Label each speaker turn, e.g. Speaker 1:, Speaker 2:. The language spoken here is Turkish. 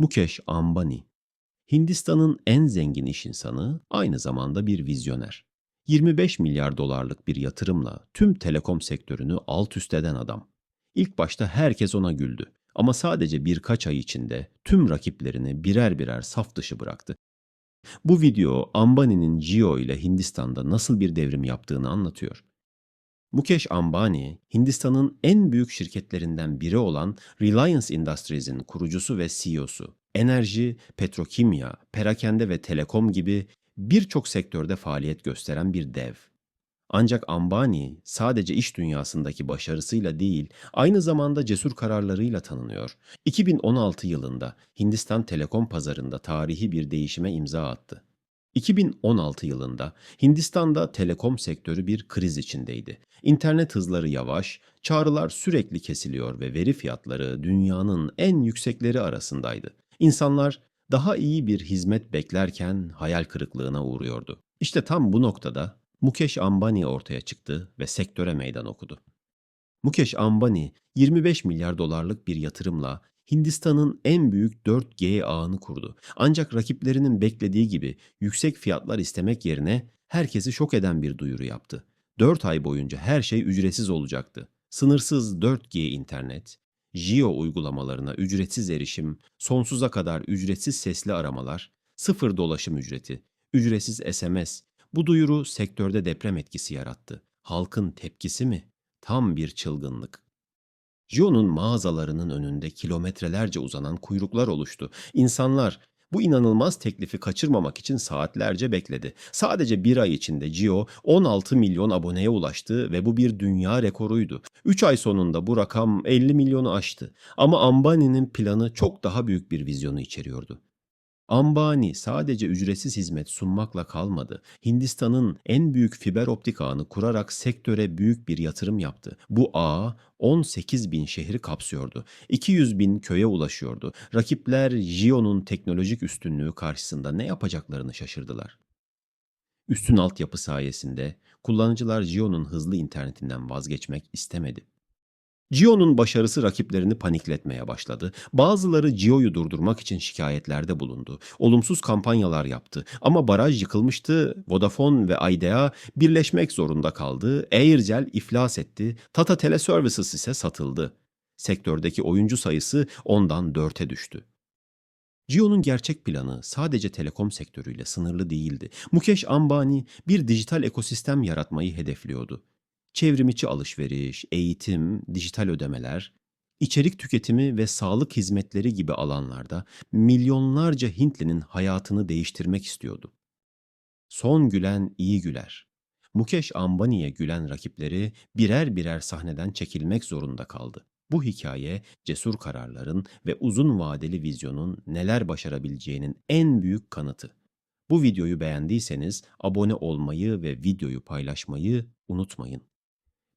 Speaker 1: Mukesh Ambani, Hindistan'ın en zengin iş insanı, aynı zamanda bir vizyoner. 25 milyar dolarlık bir yatırımla tüm telekom sektörünü alt üst eden adam. İlk başta herkes ona güldü ama sadece birkaç ay içinde tüm rakiplerini birer birer saf dışı bıraktı. Bu video Ambani'nin Jio ile Hindistan'da nasıl bir devrim yaptığını anlatıyor. Mukesh Ambani, Hindistan'ın en büyük şirketlerinden biri olan Reliance Industries'in kurucusu ve CEO'su. Enerji, petrokimya, perakende ve telekom gibi birçok sektörde faaliyet gösteren bir dev. Ancak Ambani sadece iş dünyasındaki başarısıyla değil, aynı zamanda cesur kararlarıyla tanınıyor. 2016 yılında Hindistan telekom pazarında tarihi bir değişime imza attı. 2016 yılında Hindistan'da telekom sektörü bir kriz içindeydi. İnternet hızları yavaş, çağrılar sürekli kesiliyor ve veri fiyatları dünyanın en yüksekleri arasındaydı. İnsanlar daha iyi bir hizmet beklerken hayal kırıklığına uğruyordu. İşte tam bu noktada Mukesh Ambani ortaya çıktı ve sektöre meydan okudu. Mukesh Ambani 25 milyar dolarlık bir yatırımla Hindistan'ın en büyük 4G ağını kurdu. Ancak rakiplerinin beklediği gibi yüksek fiyatlar istemek yerine herkesi şok eden bir duyuru yaptı. 4 ay boyunca her şey ücretsiz olacaktı. Sınırsız 4G internet, Jio uygulamalarına ücretsiz erişim, sonsuza kadar ücretsiz sesli aramalar, sıfır dolaşım ücreti, ücretsiz SMS. Bu duyuru sektörde deprem etkisi yarattı. Halkın tepkisi mi? Tam bir çılgınlık. Jio'nun mağazalarının önünde kilometrelerce uzanan kuyruklar oluştu. İnsanlar bu inanılmaz teklifi kaçırmamak için saatlerce bekledi. Sadece bir ay içinde Jio 16 milyon aboneye ulaştı ve bu bir dünya rekoruydu. 3 ay sonunda bu rakam 50 milyonu aştı. Ama Ambani'nin planı çok daha büyük bir vizyonu içeriyordu. Ambani sadece ücretsiz hizmet sunmakla kalmadı. Hindistan'ın en büyük fiber optik ağını kurarak sektöre büyük bir yatırım yaptı. Bu ağ 18 bin şehri kapsıyordu. 200 bin köye ulaşıyordu. Rakipler Jio'nun teknolojik üstünlüğü karşısında ne yapacaklarını şaşırdılar. Üstün altyapı sayesinde kullanıcılar Jio'nun hızlı internetinden vazgeçmek istemedi. Jio'nun başarısı rakiplerini panikletmeye başladı. Bazıları Jio'yu durdurmak için şikayetlerde bulundu. Olumsuz kampanyalar yaptı. Ama baraj yıkılmıştı. Vodafone ve Idea birleşmek zorunda kaldı. Aircel iflas etti. Tata Teleservices ise satıldı. Sektördeki oyuncu sayısı ondan dörte düştü. Jio'nun gerçek planı sadece telekom sektörüyle sınırlı değildi. Mukesh Ambani bir dijital ekosistem yaratmayı hedefliyordu çevrimiçi alışveriş, eğitim, dijital ödemeler, içerik tüketimi ve sağlık hizmetleri gibi alanlarda milyonlarca Hintlinin hayatını değiştirmek istiyordu. Son gülen iyi güler. Mukesh Ambani'ye gülen rakipleri birer birer sahneden çekilmek zorunda kaldı. Bu hikaye cesur kararların ve uzun vadeli vizyonun neler başarabileceğinin en büyük kanıtı. Bu videoyu beğendiyseniz abone olmayı ve videoyu paylaşmayı unutmayın.